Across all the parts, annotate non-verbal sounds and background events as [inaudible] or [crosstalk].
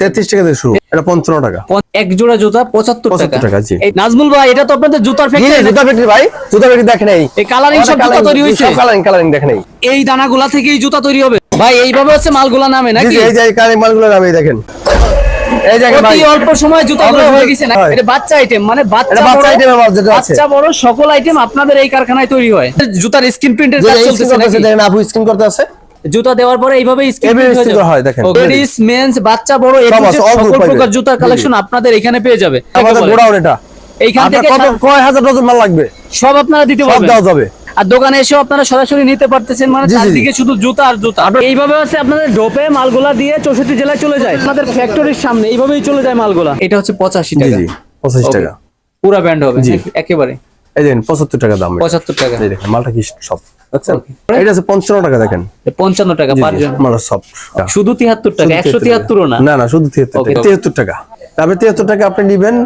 তেত্রিশ টাকা থেকে শুরু। এটা পঞ্চান্ন টাকা। এক জোড়া জুতা পঁচাত্তর টাকা। জি। নাজমুল ভাই এটা তো আপনাদের জুতার ফ্যাক্টরি জুতা বিক্রি ভাই জুতা দেখে নেই। এই coloring সব জুতা তৈরি হয়েছে? কালারিং কালারিং দেখে নেই। এই দানাগুলা থেকে এই জুতা তৈরি হবে। ভাই এইভাবে হচ্ছে মালগুলা নামে নাকি? এই যে কালারিং মালগুলো নামে দেখেন। এই ভাই অল্প সময় জুতাগুলো হয়ে গেছে না? এটা বাচ্চা আইটেম মানে বাচ্চা বাচ্চা আছে। বাচ্চা বড় সকল আইটেম আপনাদের এই কারখানায় তৈরি হয়। জুতার স্ক্রিন প্রিন্টের কাজ নাকি? দেখেন আপু করতে আছে জুতা দেওয়ার পরে এইভাবে হয়, দেখেন। লেডিস মেন্স বাচ্চা বড় আছে, সকল প্রকার জুতার কালেকশন আপনাদের এখানে পেয়ে যাবে। আমাদের গোডাউন এটা। এইখান থেকে সব- কয় হাজার ডজন মাল লাগবে? সব আপনারা দিতে পারবেন। দেওয়া যাবে। আর দোকানে এসেও আপনারা সরাসরি নিতে পারতেছেন মানে। চারদিকে শুধু জুতা আর জুতা। এইভাবে হচ্ছে আপনাদের ডোপে মালগুলা দিয়ে চৌষট্টি জেলায় চলে যায়। আপনাদের ফ্যাক্টরির সামনে এইভাবেই চলে যায় মালগুলা। এটা হচ্ছে পঁচাশি টাকা। পঁচিশ টাকা। পুরা ব্যান্ড হবে জি। একেবারে। এই দেখেন পঁচাত্তর টাকা দাম পঁচাত্তর টাকা। এই দেখেন মালটা কি সব? বুঝছেন এটা আছে টাকা দেখেন। টাকা পার জন মালটা সব। শুধু তিয়াত্তর টাকা একশো তিয়াত্তরও না? না না শুধু. টাকা। টাকা। টাকা আপনি নিবেন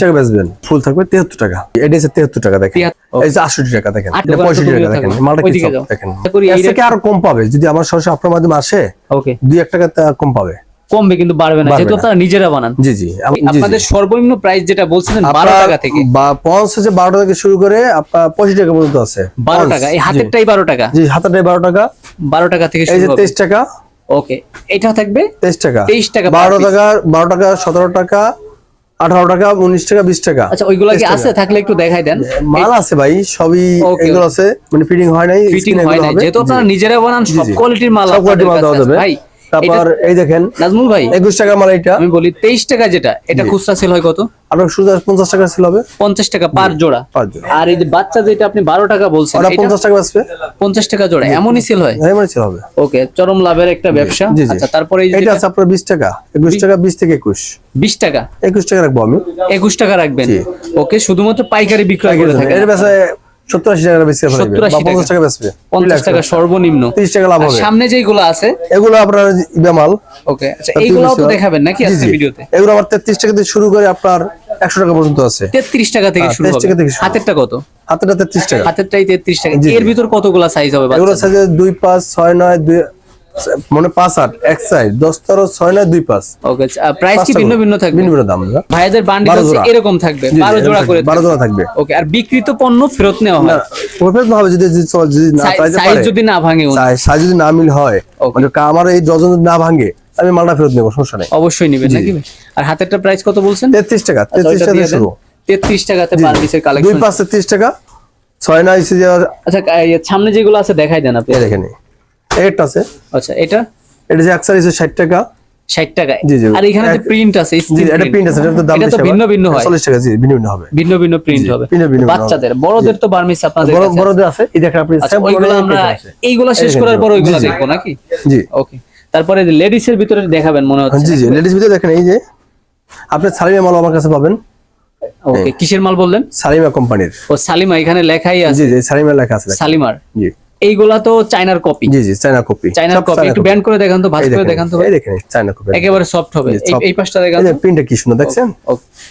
টাকা বেচবেন। ফুল থাকবে তিয়াত্তর টাকা। এটা টাকা দেখেন। এই যে আটষট্টি টাকা দেখেন। আট এটা টাকা পঁয়ষট্টি কত টাকা দেখেন। মালটা কি সব দেখেন। এর থেকে আরও কম পাবে। যদি আমার সরাসরি আপনার মাধ্যমে আসে ওকে দুই এক টাকা কম পাবে। কমবে কিন্তু বাড়বে না যেহেতু আপনারা নিজেরা বানান। জি জি। আপনাদের সর্বনিম্ন প্রাইস যেটা বলছিলেন বারো আপনার টাকা থেকে। বা পঞ্চ হচ্ছে বারো টাকা থেকে শুরু করে আপনার পঁচিশ টাকা পর্যন্ত আছে। বারো পঞ্চ, টাকা এই। হাতেরটাই বারো টাকা? জি হাতেরটাই বারো টাকা। বারো টাকা থেকে এই যে হবে। তেইশ টাকা। ওকে এটা থাকবে? তেইশ টাকা। 23 টাকা per বারো piece। টাকা বারো টাকা সতেরো টাকা আঠারো টাকা উনিশ টাকা বিশ টাকা। আচ্ছা ওইগুলা কি আছে? থাকলে একটু দেখাই দেন। মাল আছে ভাই সবই এগুলো আছে। মানে ফিটিং হয় নাই ফিটিং হয় এগুলো না যেহেতু আপনারা নিজেরা বানান সব কোয়ালিটির মাল সব মাল দেওয়া যাবে। ভাই। তারপর এই দেখেন নাজমুল ভাই একুশ টাকা মাল এটা আমি বলি তেইশ টাকা যেটা এটা খুচরা সেল হয় কত? আপনার শুধু পঞ্চাশ টাকা ছিল হবে। পঞ্চাশ টাকা পার জোড়া। আর এই যে বাচ্চা যেটা আপনি বারো টাকা বলছেন পঞ্চাশ টাকা বাঁচবে। পঞ্চাশ টাকা জোড়া এমনই সেল হয়? মানে ছিল হবে। ওকে চরম লাভের একটা ব্যবসা। আচ্ছা তারপরে এই যে এটা আছে আপনার বিশ টাকা। একুশ টাকা বিশ থেকে একুশ। বিশ টাকা? একুশ টাকা রাখব আমি। একুশ টাকা রাখবেন। ওকে শুধুমাত্র পাইকারি বিক্রয় করে থাকেন। এর সত্তর আশি টাকা বেশি হবে 70 বা 80 পঞ্চাশ টাকা। বেচবে। পঞ্চাশ টাকা সর্বনিম্ন। তিরিশ টাকা লাভ হবে। সামনে যেগুলো আছে? এগুলো আপনার ওকে আচ্ছা এইগুলোও তো দেখাবেন নাকি আজকে ভিডিওতে? এগুলো আমার তেত্রিশ টাকা থেকে শুরু করে আপনার একশো টাকা পর্যন্ত আছে। তেত্রিশ টাকা থেকে হ্যাঁ, শুরু টাকা থেকে। হাতেরটা কত? তেত্রিশ টাকা। হাতেরটাই তেত্রিশ টাকা। এর ভিতর কতগুলা সাইজ হবে এগুলো বাচ্চাদের? দুই পাঁচ ছয় নয় দুই মানে পাঁচ আট এক সাইজ দশ তেরো ছয় নয় দুই পাঁচ। ওকে প্রাইস কি ভিন্ন। ভিন্ন থাকবে? ভিন্ন ভিন্ন দাম? ভাইয়াদের বান্ডিল। এরকম থাকবে বারো জোড়া করে বারো জোড়া থাকবে। ওকে আর বিকৃত পণ্য ফেরত নেওয়া হয়? না হবে যদি যদি না সাইজ যদি না ভাঙে সাইজ যদি না মিল হয় মানে আমার এই ডজন না ভাঙে আমি মালটা ফেরত নেব সমস্যা নেই। অবশ্যই নেবেন নাকি? আর হাতেরটা প্রাইস কত বলছেন? তেত্রিশ টাকা তেত্রিশ টাকা শুরু। তেত্রিশ টাকাতে পিসের দুই কালেকশন পাঁচ তেত্রিশ টাকা ছয় নয় আচ্ছা সামনে যেগুলো আছে দেখাই দেন আপনি। এই দেখেন। একটা আছে। আচ্ছা এটা? এটা যে এক সাইজ ষাট টাকা। ষাট টাকায়? জি, জি। আর এখানে যে প্রিন্ট আছে এটা প্রিন্ট আছে এটা তো দাম এটা তো ভিন্ন ভিন্ন হয়। চল্লিশ টাকা জি ভিন্ন ভিন্ন হবে। ভিন্ন ভিন্ন প্রিন্ট হবে। ভিন্ন ভিন্ন বাচ্চাদের বড়দের তো বার্মিস আপনাদের বড়। বড়দের আছে। এই দেখেন আপনি আচ্ছা ওইগুলো আমরা এটা। এইগুলা শেষ করার পর ওইগুলা। দেখব নাকি? জি। ওকে তারপরে লেডিস এর ভিতরে দেখাবেন মনে হচ্ছে। জি জি লেডিস ভিতরে দেখেন এই যে আপনি সালিমা মাল আমার কাছে পাবেন। ওকে কিসের মাল বললেন? সালিমা কোম্পানির। ও সালিমা এখানে লেখাই আছে। জি জি সালিমা লেখা আছে। সালিমার। জি। এইগুলা তো চাইনার কপি জি জি চায়না কপি চাইনার সব কপি একটু ব্যান্ড করে দেখান তো ভাঁজ করে দেখান তো এই দেখেন চায়না কপি একেবারে সফট হবে। এই- পাশটা দেখান এই। প্রিন্টটা কি সুন্দর দেখছেন?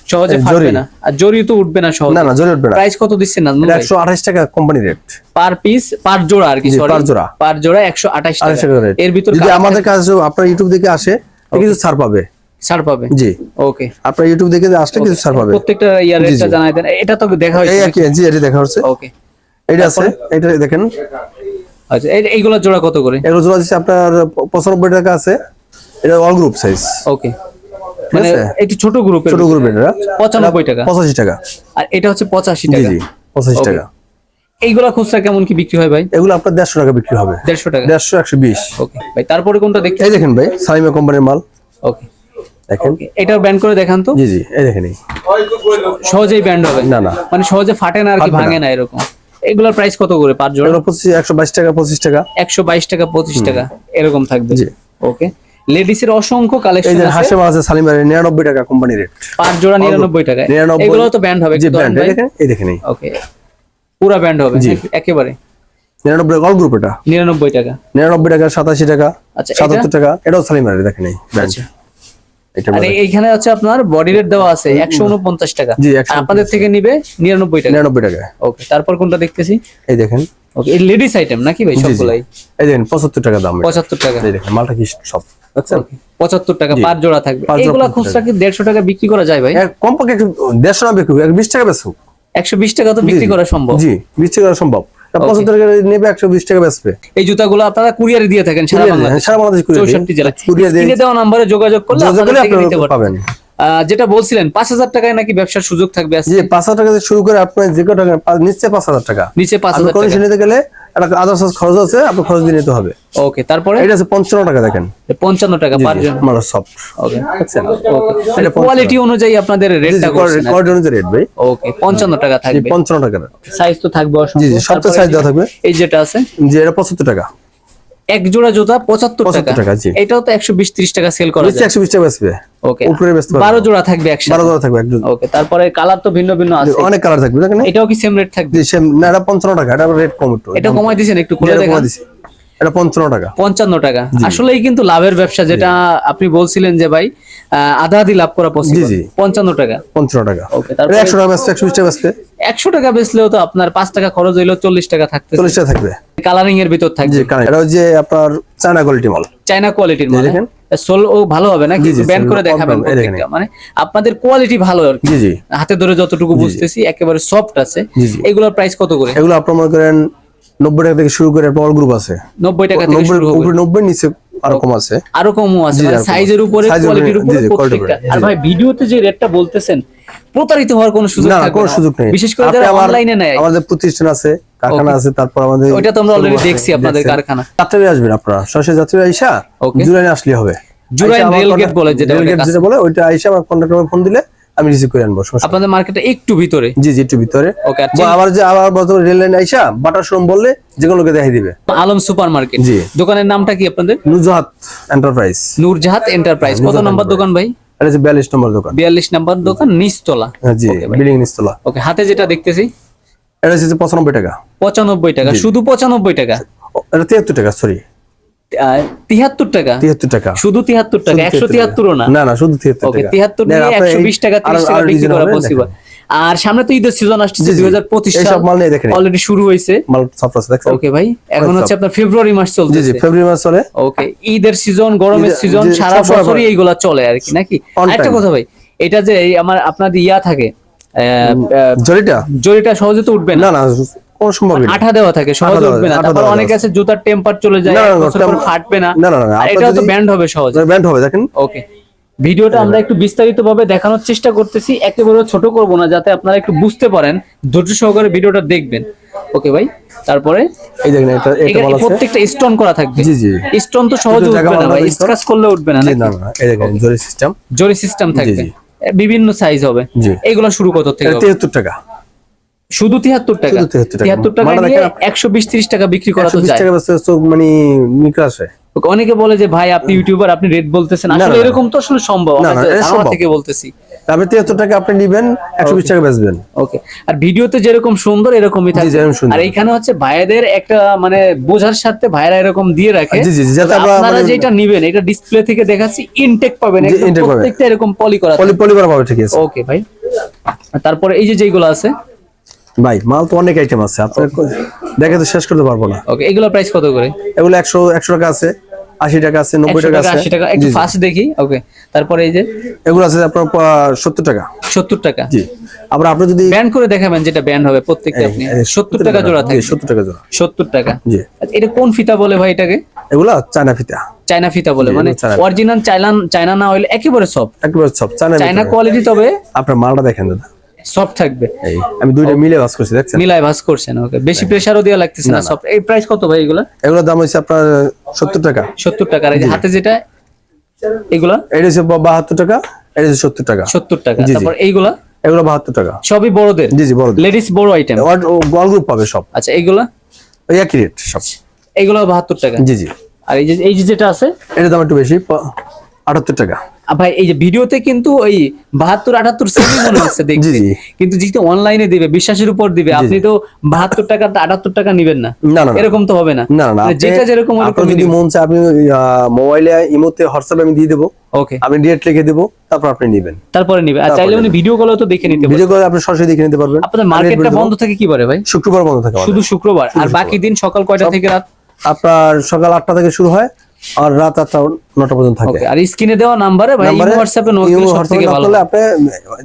সহজে ফাটবে না। আর জরি তো উঠবে না সহজে। না না জোরে উঠবে না। প্রাইস কত দিচ্ছেন না এটা একশো আঠাশ টাকা company rate per piece per জোড়া আর কি সরি per জোড়া। পার জোড়া একশো আঠাশ আঠাশ টাকা টাকা রেট এর ভিতর যদি আমাদের কাছে আপনার ইউটিউব থেকে আসে কিছু ছাড় পাবে। ছাড় পাবে? জি। ওকে আপনার ইউটিউব থেকে আসলে কিছু ছাড় পাবে। প্রত্যেকটা ইয়ার রেটটা জানাই দেন। এটা তো দেখা হয়েছে আর কি জি এটা দেখা হচ্ছে। ওকে এটা আছে এটা দেখেন। আচ্ছা এই- এইগুলো জোড়া কত করে? এগুলো জোড়া দিচ্ছে আপনার পঁচানব্বই টাকা আছে। এটা অল গ্রুপ সাইজ ওকে। মানে? একটু ছোট গ্রুপের ছোট গ্রুপ এটা পঁচানব্বই টাকা। পঁচাশি টাকা। আর এটা হচ্ছে পঁচাশি জি টাকা। জি পঁচাশি Okay. টাকা। এইগুলা খুচরা কেমন কি বিক্রি হয় ভাই? এগুলো আপনার দেড়শো টাকা বিক্রি হবে। দেড়শো টাকা? দেড়শো একশো বিশ। ওকে। ভাই তারপরে কোনটা দেখতে এই দেখেন ভাই সালিমা কোম্পানির মাল। ওকে। দেখেন। এটাও ব্যান্ড করে দেখান তো? জি জি এই দেখেন সহজেই ব্যান্ড হবে। না, না। মানে সহজে ফাটে না আর কি। ভাঙে না এরকম। এগুলোর প্রাইস কত করে পার জোড়া? পঁচিশ একশো বাইশ টাকা পঁচিশ টাকা। একশো বাইশ টাকা পঁচিশ টাকা এরকম থাকবে। জি। ওকে লেডিস এর অসংখ্য কালেকশন আছে। হাসে মাল আছে সালিমার নিরানব্বই টাকা কোম্পানি রেট পাঁচ জোড়া নিরানব্বই টাকায়। নিরানব্বই। এগুলো তো ব্যান্ড হবে জি ভাই। দেখেন এই দেখেন ওকে পুরা ব্যান্ড হবে। একেবারে? নিরানব্বই অল গ্রুপ এটা। নিরানব্বই টাকা। নিরানব্বই টাকা সাতাশি টাকা আচ্ছা, এটা? সাতাত্তর টাকা এটাও সালিমার দেখেন এই ব্র্যান্ড এইখানে হচ্ছে আপনার বডি রেট দেওয়া আছে একশো উনপঞ্চাশ টাকা। জি, আপনাদের থেকে নিবে নিরানব্বই টাকা। নিরানব্বই টাকা। ওকে তারপর কোনটা দেখতেছি? এই দেখেন। ওকে লেডিস আইটেম নাকি ভাই সবগুলাই? এই দেখেন পঁচাত্তর টাকা দাম পঁচাত্তর টাকা। এই দেখেন মালটা কি সব পঁচাত্তর টাকা। পার জোড়া থাকবে। এগুলা খুচরা কি দেড়শো টাকা বিক্রি করা যায় ভাই? কমপক্ষে দেড়শো না বিক্রি বিশ টাকা বেচো একশো বিশ টাকা তো বিক্রি করা সম্ভব। জি বিশ টাকা সম্ভব। পঁচাত্তর টাকা নেবে একশো বিশ টাকা বেচবে। এই জুতাগুলো আপনারা কুরিয়ারে দিয়ে থাকেন সারা বাংলাদেশ। সারা বাংলাদেশ কুরিয়ার। চৌষট্টি জেলা কুরিয়ার দিয়ে- দেওয়া নাম্বারে যোগাযোগ করলে যোগাযোগ আপনারা নিতে আপনারা পাবেন। আহ, যেটা বলছিলেন পাঁচ হাজার টাকায় নাকি ব্যবসার সুযোগ থাকবে পাঁচ হাজার টাকা থেকে শুরু করে আপনার যে টাকা নিচে পাঁচ হাজার টাকা। নিচে পাঁচ হাজার টাকা। গেলে একটা আদার খরচ আছে আপনার খরচ দিয়ে নিতে হবে। ওকে তারপরে? এটা আছে পঞ্চান্ন টাকা দেখেন। পঞ্চান্ন টাকা পার জন। সফট ওকে ওকে কোয়ালিটি অনুযায়ী আপনাদের রেটটা রেকর্ড অনুযায়ী রেট ভাই। ওকে পঞ্চান্ন টাকা থাকবে। পঞ্চান্ন টাকা। সাইজ তো থাকবে জি অসংখ্য। জি সবটা সাইজ দেওয়া থাকবে। এই যেটা আছে? জি এটা পঁচাত্তর টাকা। এক জোড়া জুতা পঁচাত্তর 75 টাকা। এটাও তো একশো বিশ ত্রিশ টাকা সেল করা যায়। একশো বিশ টাকা বেচবে। ওকে। উপরে বেচতে বারো জোড়া থাকবে বারো একসাথে জোড়া থাকবে একজন ওকে তারপরে কালার তো ভিন্ন ভিন্ন আছে। অনেক কালার থাকবে এটাও কি সেম রেট থাকবে? সেম না এটা পঞ্চান্ন টাকা এটা রেট কম একটু। এটা কমাই দিয়েছেন একটু খুলে দেখা। দিছি। এটা পঞ্চান্ন টাকা। পঞ্চান্ন টাকা। আসলেই কিন্তু লাভের ব্যবসা যেটা আপনি বলছিলেন যে ভাই আধা আধি লাভ করা পসিবল। পঞ্চান্ন টাকা। পঞ্চান্ন টাকা। ওকে তারপরে একশো টাকা বেচবে একশো টাকা বেচবে একশো টাকা বেচলেও তো আপনার পাঁচ টাকা খরচ হইলেও চল্লিশ টাকা থাকতে চল্লিশ টাকা থাকবে। কালারিং এর ভিতর থাকবে। এটা হচ্ছে আপনার চায়না কোয়ালিটি মাল চাইনা কোয়ালিটির মানে দেখেন। সোল ও ভালো হবে না করে দেখাবেন মানে আপনাদের কোয়ালিটি ভালো আর কি। জি জি। হাতে ধরে যতটুকু বুঝতেছি একেবারে সফট আছে। এগুলোর প্রাইস কত করে? এগুলো আপনার মনে করেন নব্বই টাকা থেকে শুরু করে অল গ্রুপ আছে। নব্বই টাকা থেকে নব্বই নিচে আরও কম আছে। আরও কমও আছে মানে সাইজের উপরে কোয়ালিটির উপরে জি, জি, quality-র প্রত্যেকটা আর ভাই ভিডিওতে যে রেটটা বলতেছেন প্রতারিত হওয়ার কোনো সুযোগ না না কোনো সুযোগ নেই। বিশেষ করে যারা অনলাইনে নেয়। আমাদের প্রতিষ্ঠান আছে কারখানা আছে তারপর আমাদের ওইটা তো আমরা দেখছি আপনাদের কারখানা। যাত্রী আসবেন আপনারা। সরাসরি যাত্রী আইসা জুরাইনে আসলে হবে। জুরাইন রেল গেট বলে যেটা ওটা ওইটা আইসা আমার কন্ট্যাক্ট ফোন দিলে আমি রিসিভ করে আনব আপনাদের মার্কেটে একটু ভিতরে? জি জি একটু ভিতরে। ওকে আবার যে আবার বর্তমানে রেল লাইন আইসা বাটার শোরুম বললে যে কোনো লোকে দেখাই দিবে। আলম সুপার মার্কেট জি। দোকানের নামটা কি আপনাদের? নুজহাত এন্টারপ্রাইজ নূরজাহাত এন্টারপ্রাইজ কত নূরজাহাত নম্বর দোকান ভাই? এটা হচ্ছে বিয়াল্লিশ নম্বর দোকান। বিয়াল্লিশ নম্বর দোকান নিচতলা। হ্যাঁ, জি বিল্ডিং নিচতলা। ওকে হাতে যেটা দেখতেছি? এটা হচ্ছে পঁচানব্বই টাকা। পঁচানব্বই টাকা শুধু পঁচানব্বই টাকা? এটা তিয়াত্তর টাকা সরি টাকা? তিয়াত্তর টাকা। শুধু তিয়াত্তর টাকা? একশো 73 তিয়াত্তরও না? না না শুধু তিয়াত্তর ওকে তিয়াত্তর নিয়ে একশো বিশ টাকা তিরিশ টাকা বিক্রি করা পসিবল আর সামনে তো ঈদের সিজন আসছে। দুই হাজার পঁচিশ এইসব মাল নিয়ে দেখেন। অলরেডি শুরু হয়েছে। মাল সফট আছে দেখছেন? ওকে ভাই এখন হচ্ছে আপনার ফেব্রুয়ারি মাস জি ফেব্রুয়ারি মাস চলে। ওকে ঈদের সিজন গরমের সিজন সারা বছরই এইগুলা চলে আর কি নাকি? একটা কথা ভাই এটা যে আমার আপনাদের ইয়া থাকে জরিটা? জরিটা সহজে তো উঠবে না না কোন সম্ভবই না। আঠা দেওয়া থাকে সহজে দেওয়া উঠবে না। তারপর অনেক আছে। জুতার টেম্পার চলে যায় ফাটবে না না, না, এটা তো ব্যান্ড হবে সহজে। ব্যান্ড হবে দেখেন। ওকে। ভিডিওটা আমরা একটু বিস্তারিত ভাবে দেখানোর চেষ্টা করতেছি একেবারে ছোট করব না যাতে আপনারা একটু বুঝতে পারেন। ধৈর্য সহকারে ভিডিওটা দেখবেন। ওকে ভাই তারপরে এই দেখেন এটা এটা মাল আছে। প্রত্যেকটা স্টোন করা থাকবে। জি, জি। স্টোন তো সহজে উঠবে না ভাই স্ক্র্যাচ করলে উঠবে না না না এই দেখেন জরি সিস্টেম জরি সিস্টেম থাকবে। বিভিন্ন সাইজ হবে। এগুলো শুরু কত থেকে এটা হবে? তিয়াত্তর টাকা। শুধু তিয়াত্তর টাকা। 73। তিয়াত্তর টাকা। নিয়ে একশো বিশ ত্রিশ টাকা বিক্রি করা তো যায়। মানে আসে। ওকে, অনেকে বলে যে ভাই আপনি ইউটিউবার আপনি রেট বলতেছেন। আসলে এরকম তো আসলে সম্ভব। আমরা। থেকে বলতেছি। আপনি তিয়াত্তর টাকা আপনি নিবেন একশো বিশ টাকা বেচবেন। ওকে আর ভিডিওতে যেরকম সুন্দর এরকমই সুন্দর। আর এখানে হচ্ছে ভাইদের একটা মানে বোঝার সাথে ভাইরা এরকম দিয়ে রাখে। জি, জি, জি, যাতে আপনারা মানে- যেটা নিবেন এটা ডিসপ্লে থেকে দেখাচ্ছি ইনটেক পাবেন। প্রত্যেকটা এরকম পলি করা পলি পলি করা পাবে ঠিক আছে। ওকে ভাই। তারপরে এই যে যেগুলো আছে ভাই মাল তো অনেক আইটেম আছে আপনার দেখে তো শেষ করতে পারব না। ওকে এগুলো প্রাইস কত করে? এগুলো একশো একশো টাকা আছে আশি টাকা আছে নব্বই টাকা আছে। আশি টাকা একটু। ফার্স্ট দেখি ওকে তারপরে এই যে? এগুলো আছে আপনার সত্তর টাকা। সত্তর টাকা। জি। আবার আপনি যদি ব্যান্ড করে দেখাবেন যেটা ব্যান্ড হবে প্রত্যেকটা আপনি। সত্তর টাকা জোড়া থাকে সত্তর টাকা জোড়া। সত্তর টাকা। জি। আচ্ছা, এটা কোন ফিতা বলে ভাই এটাকে? এগুলা চায়না ফিতা। চায়না ফিতা বলে মানে। অরিজিনাল চাইনা চায়না না হইলে একেবারে সফট একেবারে সব চায়না চায়না কোয়ালিটি তবে আপনার মালটা দেখেন দাদা। সফট থাকবে। আমি দুইটা মিলে বাস করছি দেখছেন? মিলাই ভাস করছেন ওকে বেশি প্রেসারও দেওয়া লাগতেছে না সফট এই প্রাইস কত ভাই এগুলা? এগুলোর দাম হচ্ছে আপনার সত্তর টাকা। সত্তর টাকা। আর এই হাতে যেটা এগুলা? এটা হচ্ছে বাহাত্তর টাকা এটা হচ্ছে সত্তর টাকা। সত্তর টাকা। জি, জি। তারপর এইগুলা? এগুলো বাহাত্তর টাকা। সবই বড়দের? জি জি বড় লেডিস বড় আইটেম গল গ্রুপ পাবে সব। আচ্ছা এইগুলা? ওই একই রেট সব। এইগুলা বাহাত্তর টাকা? জি জি। আর এই যে এই যেটা আছে? এটার দাম একটু বেশি প- আটাত্তর টাকা। আ ভাই এই যে ভিডিওতে কিন্তু ওই বাহাত্তর আটাত্তর সেমি মনে হচ্ছে [laughs] জি। কিন্তু যেহেতু অনলাইনে দিবে বিশ্বাসের উপর দিবে আপনি তো বাহাত্তর টাকা আটাত্তর টাকা নিবেন না। না। এরকম তো হবে না। মানে যেটা যেরকম যদি মন চায় আপনি মোবাইলে ইমোতে হোয়াটসঅ্যাপে আমি দিয়ে দেবো। ওকে আমি ডেট লিখে দেবো তারপর আপনি নেবেন। তারপরে নিবে আর চাইলে উনি ভিডিও কলও তো দেখে নিতে ভিডিও করে আপনি সরাসরি দেখে নিতে পারবেন। আপনাদের মার্কেটটা বন্ধ থাকে কি পারে ভাই? শুক্রবার বন্ধ থাকে শুধু শুক্রবার। আর বাকি দিন সকাল কয়টা থেকে রাত? আপনার সকাল আটটা থেকে শুরু হয় আর রাত আটটা নটা পর্যন্ত থাকে। আর স্ক্রিনে দেওয়া নাম্বারে ভাই হোয়াটসঅ্যাপে নোট ইমো দিলে সব থেকে ভালো আপনি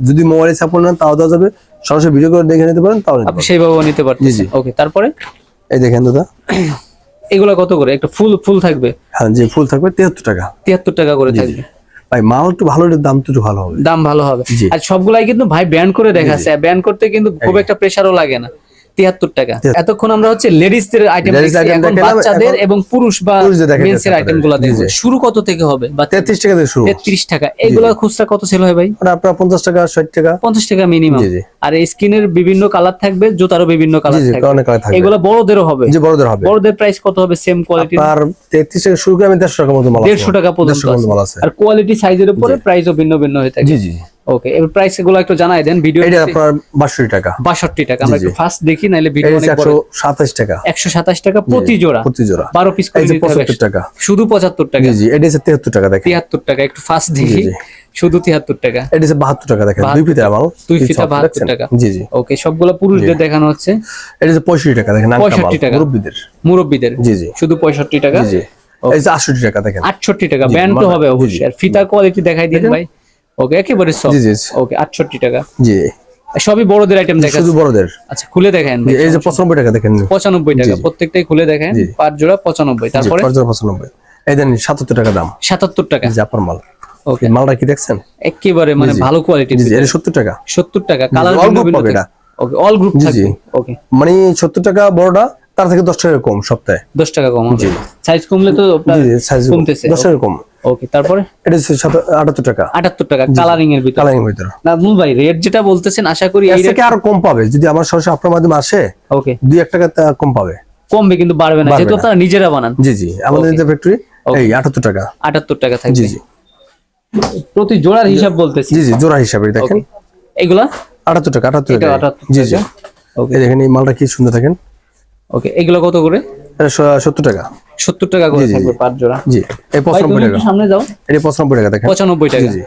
যদি মোবাইলে সাপোর্ট নেন তাও দেওয়া যাবে। সরাসরি ভিডিও করে দেখে নিতে পারেন তাও আপনি। সেইভাবে নিতে পারতেছেন। ওকে তারপরে? এই দেখেন দাদা। এগুলো কত করে? একটা ফুল ফুল থাকবে? হ্যাঁ যে ফুল থাকবে তেহাত্তর টাকা। তিয়াত্তর টাকা করে থাকবে। ভাই মাল একটু ভালো দাম তো ভালো হবে। দাম ভালো হবে। আর সবগুলাই কিন্তু ভাই ব্যান করে দেখাচ্ছে। ব্যান করতে কিন্তু খুব একটা প্রেসারও লাগে না। তিয়াত্তর টাকা। এতক্ষণ আমরা হচ্ছে আইটেম দেখছি item এখন বাচ্চাদের এবং পুরুষ বা দেখাইতেছি মেন্সের আইটেমগুলা। শুরু কত থেকে হবে? বা তেত্রিশ টাকা থেকে শুরু তেত্রিশ টাকা। এগুলো খুচরা কত সেল হয় ভাই? আপনার পঞ্চাশ টাকা ষাট টাকা। পঞ্চাশ টাকা মিনিমাম। আর স্কিনের বিভিন্ন কালার থাকবে জুতারও বিভিন্ন কালার থাকবে। এগুলো বড়দেরও হবে। যে বড়দের হবে। বড়দের প্রাইস কত হবে? সেম কোয়ালিটি আপনার তেত্রিশ টাকা শুরু করে আমি দেড়শো টাকার মতো মাল আছে। দেড়শো টাকা পর্যন্ত মাল আছে। আর কোয়ালিটি সাইজের উপরে প্রাইসও ভিন্ন ভিন্ন হয়ে থাকে। জি জি। ওকে এবার প্রাইসগুলো একটু জানাই দেন ভিডিও এটা আপনার বাষট্টি টাকা। বাষট্টি টাকা আমরা একটু ফার্স্ট দেখি নাইলে ভিডিও অনেক একশো সাতাশ টাকা। একশো সাতাশ টাকা প্রতি জোড়া। প্রতি জোড়া। বারো পিস করে এই যে নিতে হবে পঁচাত্তর টাকা। শুধু পঁচাত্তর টাকা। জি জি এটা হচ্ছে তেহাত্তর টাকা দেখেন। তিয়াত্তর টাকা একটু ফার্স্ট দেখি। শুধু তিয়াত্তর টাকা। এটা হচ্ছে বাহাত্তর টাকা দেখেন। দুই ফিতে মাল দুই ফিতা সব 72 টাকা। জি জি। ওকে সবগুলো পুরুষদের দেখানো হচ্ছে। এটা হচ্ছে পঁয়ষট্টি টাকা দেখেন 65 টাকা। মুরব্বীদের। মুরব্বীদের। জি জি। শুধু পঁয়ষট্টি টাকা? জি জি। এই যে আটষট্টি টাকা দেখেন। আটষট্টি টাকা। ব্যান্ড তো মানে- হবে অবশ্যই। আর ফিতা কোয়ালিটি দেখাই দিন ভাই। ওকে একেবারে সব জি জি ওকে আটষট্টি টাকা। জি সবই বড়দের আইটেম দেখা শুধু বড়দের? আচ্ছা খুলে দেখেন। এই যে পঁচানব্বই টাকা দেখেন। পঁচানব্বই টাকা প্রত্যেকটাই খুলে দেখেন। পাঁচ জোড়া পঁচানব্বই তারপরে? পাঁচ পঁচানব্বই। এই দেন সাতাত্তর টাকা দাম। সাতাত্তর টাকা। এই যে আপনার মাল। ওকে মালটা কি দেখছেন? একেবারে মানে ভালো কোয়ালিটির জি জি এটা সত্তর টাকা। সত্তর টাকা কালার। ওকে অল গ্রুপ জি, থাকবে। ওকে মানে সত্তর টাকা বড়টা তার থেকে দশ টাকা কম সপ্তাহে। দশ টাকা কম হবে সাইজ কমলে তো জি জি সাইজ কমতেছে। দশ টাকা কম। ওকে তারপরে? এটা হচ্ছে আটাত্তর টাকা। আটাত্তর টাকা কালারিং এর ভিতরে। কালারিং ভিতরে। নাজমুল ভাই রেট যেটা বলতেছেন আশা করি এর এই থেকে আরও কম পাবে। যদি আমার সরাসরি আপনার মাধ্যমে আসে ওকে দুই এক টাকা কম পাবে। কমবে কিন্তু বাড়বে না যেহেতু। তারা নিজেরা বানান। জি জি। আমাদের যে ফ্যাক্টরি এই আটাত্তর টাকা। আটাত্তর টাকা থাকবে। জি জি। প্রতি জোড়ার হিসাব বলতেছি। জি জি জোড়া হিসাবে দেখেন। এগুলা? আটাত্তর টাকা আটাত্তর টাকা। জি জি। ওকে দেখেন এই মালটা কি সুন্দর দেখেন। ওকে এগুলো কত করে? সত্তর টাকা। সত্তর টাকা করে থাকবে পাঁচ জোড়া জি এই পঁচানব্বই টাকা। সামনে যাও। এটা পঁচানব্বই টাকা দেখেন। পঁচানব্বই টাকা। জি।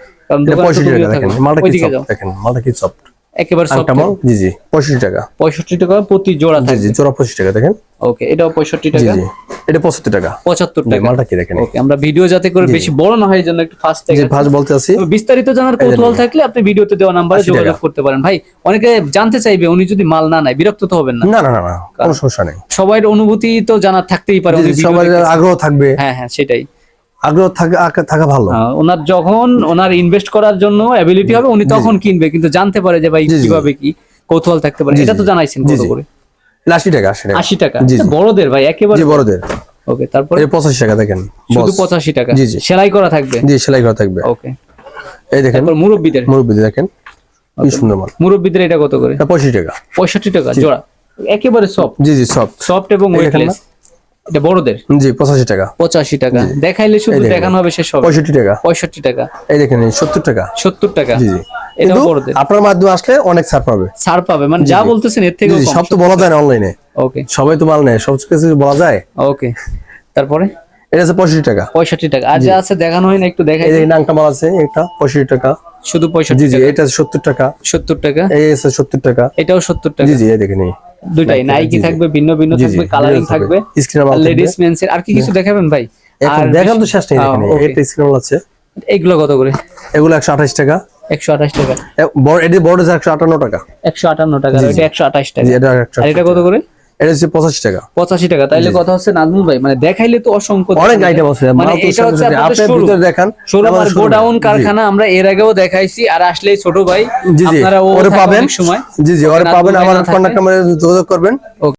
পঁয়ষট্টি টাকা দেখেন। মালটা কি সফট দেখেন। মালটা কি সফট একেবারে আংটা সফট মাল জি জি। পঁয়ষট্টি টাকা। পঁয়ষট্টি টাকা প্রতি জোড়া জি জি জোড়া পঁচিশ টাকা দেখেন। ওকে এটাও পঁয়ষট্টি জি টাকা। জি। এটা পঁচাত্তর টাকা। পঁচাত্তর জি, টাকা। মালটা কি দেখেন? ওকে আমরা ভিডিও যাতে করে বেশি বড় না হয় জন্য একটু ফাস্ট যে ভাজ বলতে আছি। বিস্তারিত জানার কৌতূহল থাকলে আপনি ভিডিওতে দেওয়া নাম্বারে 80 টাকা। যোগাযোগ করতে পারেন। ভাই অনেকে জানতে চাইবে উনি যদি মাল না নেয় বিরক্ত তো হবেন না। না না না কোনো সমস্যা নেই। সবার অনুভূতি তো জানার থাকতেই পারে সবার আগ্রহ থাকবে। হ্যাঁ হ্যাঁ সেটাই। আগ্রহ থাকা থাকা ভালো। ওনার যখন ওনার ইনভেস্ট করার জন্য অ্যাবিলিটি হবে উনি তখন কিনবে কিন্তু জানতে পারে যে ভাই। কীভাবে কি কৌতূহল থাকতে পারে। এটা তো জানাইছেন কত করে? আশি টাকা আশি টাকা। বড়দের ভাই একেবারে বড়দের। ওকে তারপরে? পঁচাশি টাকা দেখেন শুধু পঁচাশি টাকা। জি, জি। সেলাই করা থাকবে? জি সেলাই করা থাকবে। ওকে এই দেখেন মুরব্বীদের? মুরব্বী দেখেন কি সুন্দর মাল। মুরব্বীদের এটা কত করে? পঁয়ষট্টি টাকা। পঁয়ষট্টি টাকা জোড়া। একেবারে সফট জি জি সব সফট এবং ওয়েটলেস এটা বড়দের? জি পঁচাশি টাকা। পঁচাশি টাকা। দেখাইলে শুধু দেখানো। হবে শেষ হবে। পঁয়ষট্টি টাকা। পঁয়ষট্টি টাকা। এই দেখেন সত্তর টাকা। সত্তর টাকা। জি জি। কিন্তু বড়দের। আপনার মাধ্যমে আসলে অনেক ছাড় পাবে। ছাড় পাবে। মানে যা বলতেছেন এর থেকে জি জি, সব তো বলা যায় না অনলাইনে ওকে সবাই তো মাল নেয় সব কিছু বলা যায়। ওকে তারপরে? এটা আছে পঁয়ষট্টি টাকা। পঁয়ষট্টি টাকা। আর যা আছে দেখানো হয় না একটু দেখাই এই। দেখেন মাল আছে একটা পঁয়ষট্টি টাকা। শুধু জি পঁয়ষট্টি জি টাকা। এটা সত্তর টাকা। সত্তর টাকা। এই আছে সত্তর টাকা। এটাও সত্তর টাকা। জি জি এই দেখেন এই। দুটাই নাইকি থাকবে ভিন্ন ভিন্ন থাকবে কালারিং থাকবে। লেডিস মেন্স এর আর কি কিছু দেখাবেন ভাই? আর দেখান তো শেষ নেই এখানে। এটা স্ক্রিন আছে। এগুলো কত করে? এগুলো একশো আঠাশ টাকা। একশো আঠাশ টাকা। এ- বড় এডি বড় আছে একশো আটান্ন টাকা। একশো আটান্ন টাকা এটা একশো আঠাশ জি টাকা আর এটা কত করে? এটা হচ্ছে পঁচাশি টাকা। পঁচাশি টাকা। তাইলে কথা হচ্ছে নাজমুল ভাই মানে দেখাইলে তো অসংখ্য অনেক আইটেম আছে। মানে এটা হচ্ছে আপনাদের ভিতরে দেখান শোরুম আর গোডাউন কারখানা আমরা এর আগেও দেখাইছি আর আসলে ছোট ভাই। আপনারা ওরে পাবেন। সময়। জি জি ওরে পাবেন। আমার কন্টাক্ট নাম্বারে যোগাযোগ করবেন।